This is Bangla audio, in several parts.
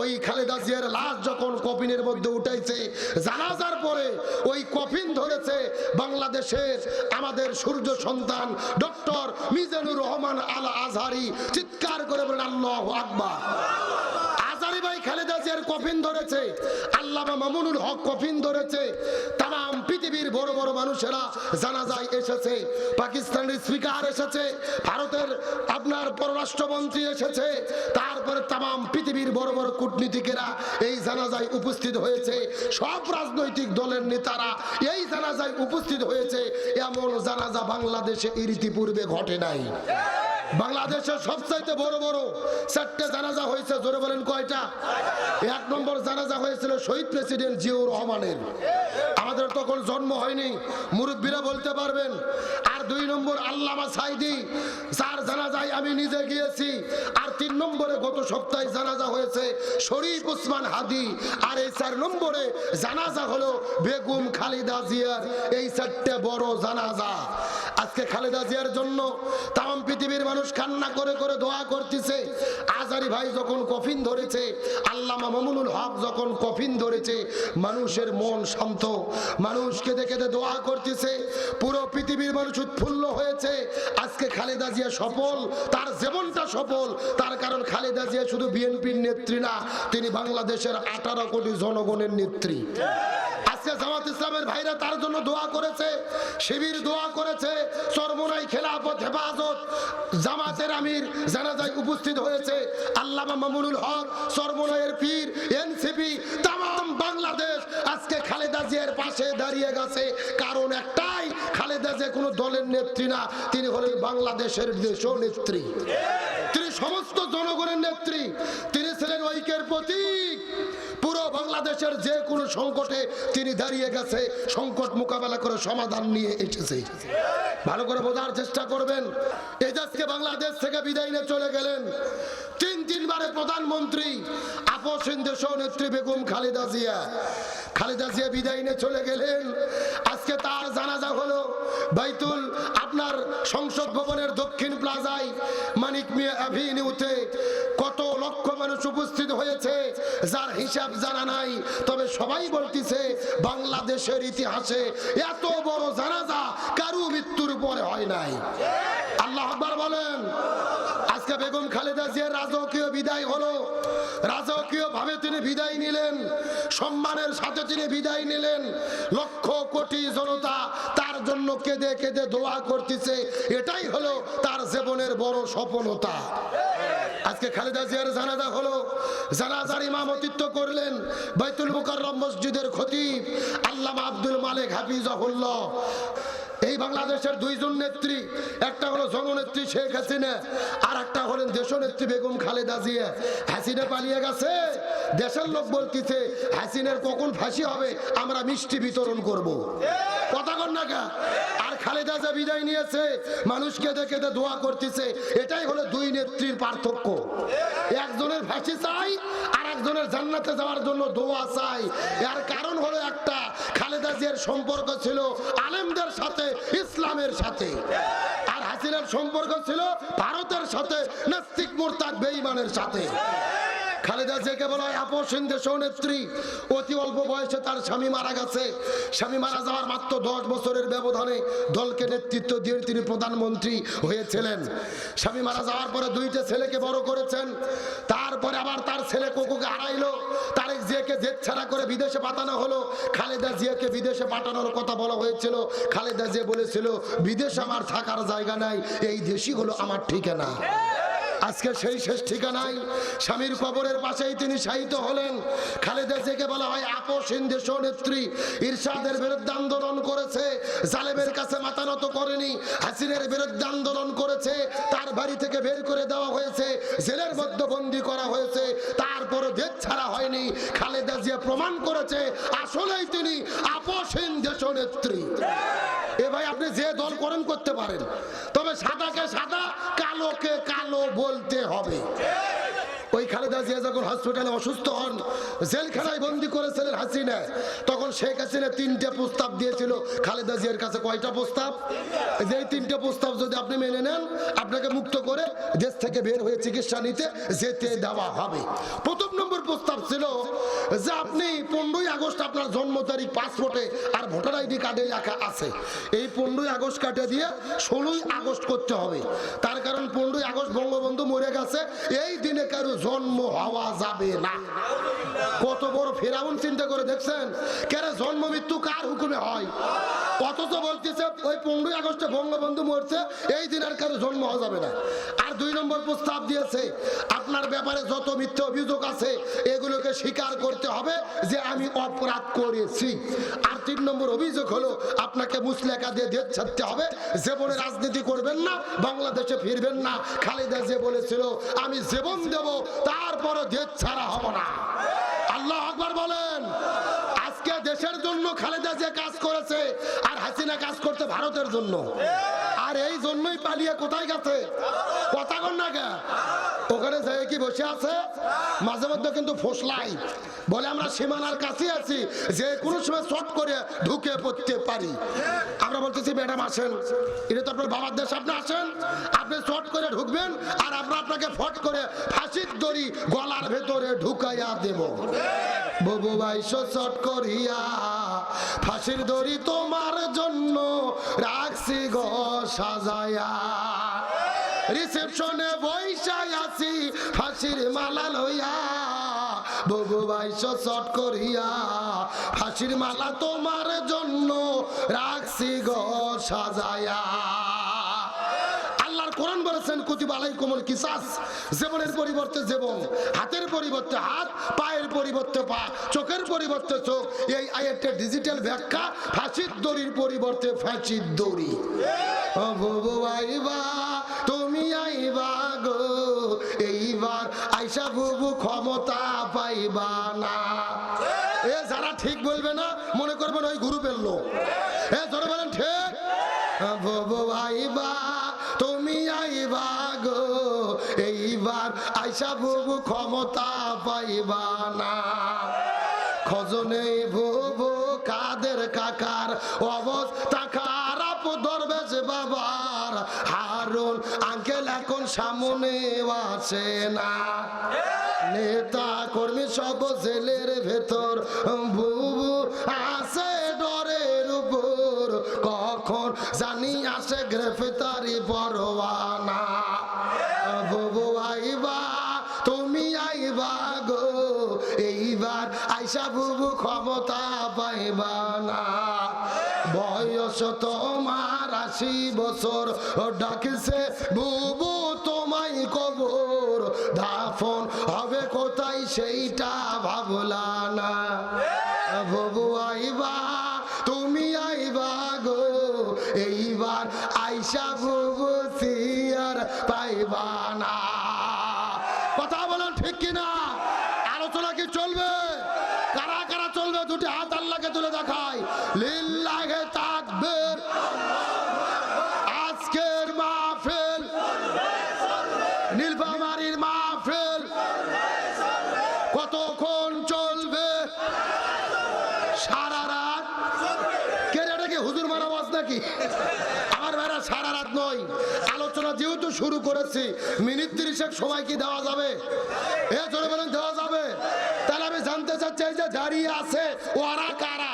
ওই খালেদা জিয়ার লাশ যখন কফিনের মধ্যে উঠাইছে, জানাজার পরে ওই কফিন ধরেছে বাংলাদেশের আমাদের সূর্য সন্তান ডক্টর মিজানুর রহমান আল আজহারি চিৎকার করে বলেন, আল্লাহ আকবার। আজারি ভাই খালেদা জিয়ার কফিন ধরেছে, আল্লামা মামুনুল হক কফিন ধরেছে, তাম পৃথিবীর বড় বড় মানুষেরা জানাজায় এসেছে, পাকিস্তানের স্পিকার এসেছে, ভারতের আপনার পররাষ্ট্রমন্ত্রী এসেছে, তারপরে তাম পৃথিবীর বড় বড় কূটনীতিকেরা এই জানাজায় উপস্থিত হয়েছে, সব রাজনৈতিক দলের নেতারা এই জানাজায় উপস্থিত হয়েছে, এমন জানাজা বাংলাদেশে ইতিপূর্বে ঘটে নাই। বাংলাদেশের সবচাইতে বড় বড় চারটে জানাজা হয়েছে, জোরে বলেন কয়টা? এক নম্বর জানাজা হয়েছিল শহীদ প্রেসিডেন্ট জিয়াউর রহমানের। আমাদের তখন জন্ম হয়নি, মুরব্বীরা বলতে পারবেন। আর দুই নম্বর আল্লামা সাইদি, যার জানাজায় আমি নিজে গিয়েছি। আর তিন নম্বরে গত সপ্তাহে জানাজা হয়েছে শরীফ উসমান হাদি। আর এই চার নম্বরে জানাজা হলো বেগম খালিদা জিয়ার এই চারটে বড় জানাজা। আজকে খালেদা জিয়ার জন্য তাম পৃথিবীর মানুষ কান্না করে করে দোয়া করতেছে। আজারি ভাই যখন কফিন ধরেছে, আল্লামা মামুনুল হক যখন কফিন ধরেছে, মানুষের মন শান্ত। মানুষকে দেখে দোয়া করতেছে, পুরো পৃথিবীর মানুষ উৎফুল্ল হয়েছে। আজকে খালেদা জিয়া সফল, তার জীবনটা সফল। তার কারণ খালেদা জিয়া শুধু বিএনপির নেত্রী না, তিনি বাংলাদেশের আঠারো কোটি জনগণের নেত্রী। আজকে জামাত ইসলামের ভাইরা তার জন্য দোয়া করেছে, শিবির দোয়া করেছে, চরমোনাই খেলাফত, হেফাজত। জামাতের আমির জানাজায় উপস্থিত হয়েছে। আল্লামা মামুনুল হক, চরমোনাইয়ের পীর, এনসিপি তাম বাংলাদেশ আজকে খালেদা জিয়ার পাশে দাঁড়িয়ে গেছে। কারণ একটাই, খালেদা জিয়া কোনো দলের নেত্রী না, তিনি হলেন বাংলাদেশের দেশ নেত্রী তিনি সমস্ত জনগণের নেত্রী। তিনি ছিলেন ঐক্যের প্রতীক। পুরো বাংলাদেশের যে কোনো সংকটে তিনি দাঁড়িয়ে গেছে, সংকট মোকাবেলা করে সমাধান নিয়ে এসেছে। ভালো করে বোঝার চেষ্টা করবেন। এজাজকে বাংলাদেশ থেকে বিদায় নিয়ে চলে গেলেন। তিন তিনবারে প্রধানমন্ত্রী আপসীন দেশ বেগম খালেদা জিয়া। খালেদা জিয়া বিদায় নিয়ে চলে গেলেন। আজকে তার জানাজা হলো বাইতুল, আপনার সংসদ ভবনের দক্ষিণ প্লাজায় মানিক মিয়া অ্যাভিনিউতে লক্ষ মানুষ উপস্থিত হয়েছে, যার হিসাব জানা নাই। তবে সবাই বলতেছে, বাংলাদেশের ইতিহাসে এত বড় জানাজা কারু মৃত্যুর পরে হয় নাই। আল্লাহ আকবার বলেন, আজকে বেগম খালেদা জিয়ার রাজকীয় বিদায় হলো। রাজকীয় ভাবে তিনি বিদায় নিলেন, সম্মানের সাথে তিনি বিদায় নিলেন। লক্ষ কোটি জনতা তার জন্য কেঁদে কেঁদে দোয়া করতেছে, এটাই হলো তার জীবনের বড় সফলতা। আজকে খালেদা জিয়ার জানাজা হলো। জানাজার ইমামতিত্ব করলেন বাইতুল মুকাররম মসজিদের খতিব আল্লামা আব্দুল মালিক হাফিজাহুল্লাহ। এই বাংলাদেশের দুইজন নেত্রী, একটা হলো জননেত্রী শেখ হাসিনা আর একটা হলেন দেশনেত্রী বেগম খালেদা জিয়া। হাসিনা পালিয়ে গেছে, দেশের লোক বলতেছে, হাসিনের কখন ফাঁসি হবে, আমরা মিষ্টি বিতরণ করব। কথা কন না? আর খালেদা যে বিদায় নিয়েছে, মানুষকে দেখে দেখে দোয়া করতেছে। এটাই হলো দুই নেত্রীর পার্থক্য। একজনের ফাঁসি চাই, আর একজনের জান্নাতে যাওয়ার জন্য দোয়া চাই। এর কারণ হলো একটা, খালেদা সম্পর্ক ছিল আলেমদের সাথে, ইসলামের সাথে। আর হাসিনার সম্পর্ক ছিল ভারতের সাথে, নাস্তিক মোরতাদ বেঈমানের সাথে। খালেদা জিয়াকে বলা হয় আপসীন দেশ নেত্রী। অতি অল্প বয়সে তার স্বামী মারা গেছে। স্বামী মারা যাওয়ার মাত্র দশ বছরের ব্যবধানে দলকে নেতৃত্ব দিয়ে তিনি প্রধানমন্ত্রী হয়েছিলেন। স্বামী মারা যাওয়ার পরে দুইটা ছেলেকে বড় করেছেন। তারপরে আবার তার ছেলে কোকুকে হারাইলো। তারেক জিয়াকে জেদ ছাড়া করে বিদেশে পাঠানো হলো। খালেদা জিয়াকে বিদেশে পাঠানোর কথা বলা হয়েছিল। খালেদা জিয়া বলেছিল, বিদেশে আমার থাকার জায়গা নাই, এই দেশই হলো আমার ঠিকানা। আজকে সেই শেষ ঠিকানায় স্বামীর কবরের পাশেই তিনি শায়িত হলেন। খালেদা জিয়াকে বলা হয় আপসীন দেশ নেত্রী ইরশাদের বিরুদ্ধে আন্দোলন করেছে, জালেমের কাছে মাথা নত করেনি, হাসিনের বিরুদ্ধে আন্দোলন করেছে, তার বাড়ি থেকে বের করে দেওয়া হয়েছে, জেলের মধ্যে বন্দি করা হয়েছে তারপরে দেশ ছাড়া হয়নি। খালেদা জিয়া প্রমাণ করেছে, আসলেই তিনি আপসীন দেশ নেত্রী এ ভাই, আপনি যে দল করেন করতে পারেন, তবে সাদাকে সাদা কালোকে কালো বলতে হবে। যখন হসপিটালে অসুস্থ হন, জেলখানায় বন্দি করেছিলেন হাসিনা, তখন শেখ হাসিনা তিনটে প্রস্তাব দিয়েছিল, খালেদা জিয়ার কাছে কয়টা প্রস্তাব? যে এই তিনটে প্রস্তাব যদি আপনি মেনে নেন, আপনাকে মুক্ত করে দেশ থেকে বের হয়ে চিকিৎসা নিতে যেতে দেওয়া হবে। প্রথম নম্বর প্রস্তাব ছিল যে আপনি পনেরোই আগস্ট আপনার জন্ম তারিখ পাসপোর্টে আর ভোটার আইডি কার্ডে লেখা আছে। এই পনেরোই আগস্ট কাটে দিয়ে ষোলোই আগস্ট করতে হবে। তার কারণ পনেরোই আগস্ট বঙ্গবন্ধু মরে গেছে, এই দিনে কারও জন্ম হওয়া যাবে না। কত বড় ফেরাউন চিন্তা করে দেখছেন? কেন জন্ম মৃত্যু কার হুকুমে হয়? অথচ বলতেছে, ওই পনেরোই আগস্টে বঙ্গবন্ধু মরছে, এই দিন আর কারও জন্ম হওয়া যাবে না। আর দুই নম্বর প্রস্তাব দিয়েছে, আপনার ব্যাপারে যত মিথ্যে অভিযোগ আছে, এগুলোকে স্বীকার করতে হবে যে আমি অপরাধ করেছি। আর তিন নম্বর অভিযোগ হলো, আপনাকে মুসলেখা দিয়ে দেশ ছাড়তে হবে জীবনে রাজনীতি করবেন না, বাংলাদেশে ফিরবেন না। খালেদা যে বলেছিল, আমি জীবন দেব তারপরে দেশ ছাড়া হব না। আল্লাহ আকবার বলেন। আজকে দেশের জন্য খালেদা যে কাজ করেছে আর হাসিনা কাজ করতে ভারতের জন্য। আর এই জন্যই পালিয়ে কোথায় গেছে? কথা কন না কে ওখানে যাই কি বসে আছে? মাঝে মধ্যে কিন্তু ফসলাই। বলে আমরা সীমানার কাছে আছি। যে কোনো সময় শর্ট করে ঢুকে পড়তে পারি। আমরা বলতেছি, ম্যাডাম, আসেন। এটা তো আপনার বাবার দেশ। আপনি আসেন। আপনি শর্ট করে ঢুকবেন আর আমরা আপনাকে ফট করে ফাঁসির দড়ি গলার ভেতরে ঢুকাইয়া দেব। ববু বাইশো শট করিয়া, ফাঁসির দড়ি তোমার জন্য রাখছি গো সাজায়া রিসেপশনে বৈশাই আছি, ফাঁসির মালা লইয়া। ববু বাইশো শট করিয়া, ফাঁসির মালা তোমার জন্য রাখছি গো সাজায়া বলেছেন, কুতিবা আলাইকুমুল কিসাস। জীবনের পরিবর্তে জীবন, হাতের পরিবর্তে হাত, পায়ের পরিবর্তে পা, চোখের পরিবর্তে চোখ। এই আয়াতের ডিজিটাল ব্যাখ্যা, ফাঁসির দড়ির পরিবর্তে ফাঁসির দড়ি। আইবা, তুমি আইবা গো, এইবার আইসা বুবু ক্ষমতা পাইবা না। এ যারা ঠিক বলবে না, মনে করবেন ওই গুরু লোক। এ ধরে বলেন, ঠিক? আইবা তুমি আইবা গো, এইবার আইসা বুবু ক্ষমতা পাইবা না। খজনে বুবু কাদের কাকার অবস্থা খারাপ, দরবেশ বাবার হারুন, আঙ্কেল এখন সামনে আছে না। নেতা কর্মী সব জেলের ভেতর, বুবু আছে ডরের উপর। কখন জানি আসে গ্রেফতারি পরোয়ানা। বুবু আইবা তুমি আইবা গো, এইবার আইসা বুবু ক্ষমতা পাইবা না। বয়স তোমার আশি বছর ডাকছে বুবু তোমায় কবর। দাফন হবে কোথায় সেইটা ভাবলা না। বুবু আইবা তুমি আইবা গো এইবার আইসা বুবু সিয়ার পাইবা না। কথা বলেন ঠিক কিনা? আলোচনা কি চলবে? কারা কারা চলবে? দুটি হাত আল্লাহকে তুলে দেখায় লাগে তাকবীর। আজকের নাকি আমার ভাইরা সারা রাত নয়। আলোচনা যেহেতু শুরু করেছি, মিনিট তিরিশেক সময় কি দেওয়া যাবে? এ বলেন, দেওয়া যাবে? তাহলে আমি জানতে চাচ্ছি যে দাঁড়িয়ে আছে ওরা কারা?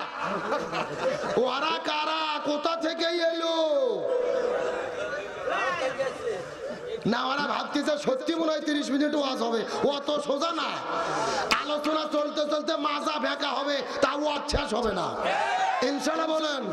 ওরা কারা? কোথা থেকে এলো? না, ওরা ভাবতেছে, সত্যি মনে হয় তিরিশ মিনিট ওয়াজ হবে। অত সোজা না। আলোচনা চলতে চলতে মাজা ভেকা হবে তা ওয়াজ শেষ হবে না। ইনশাল্লাহ বলেন।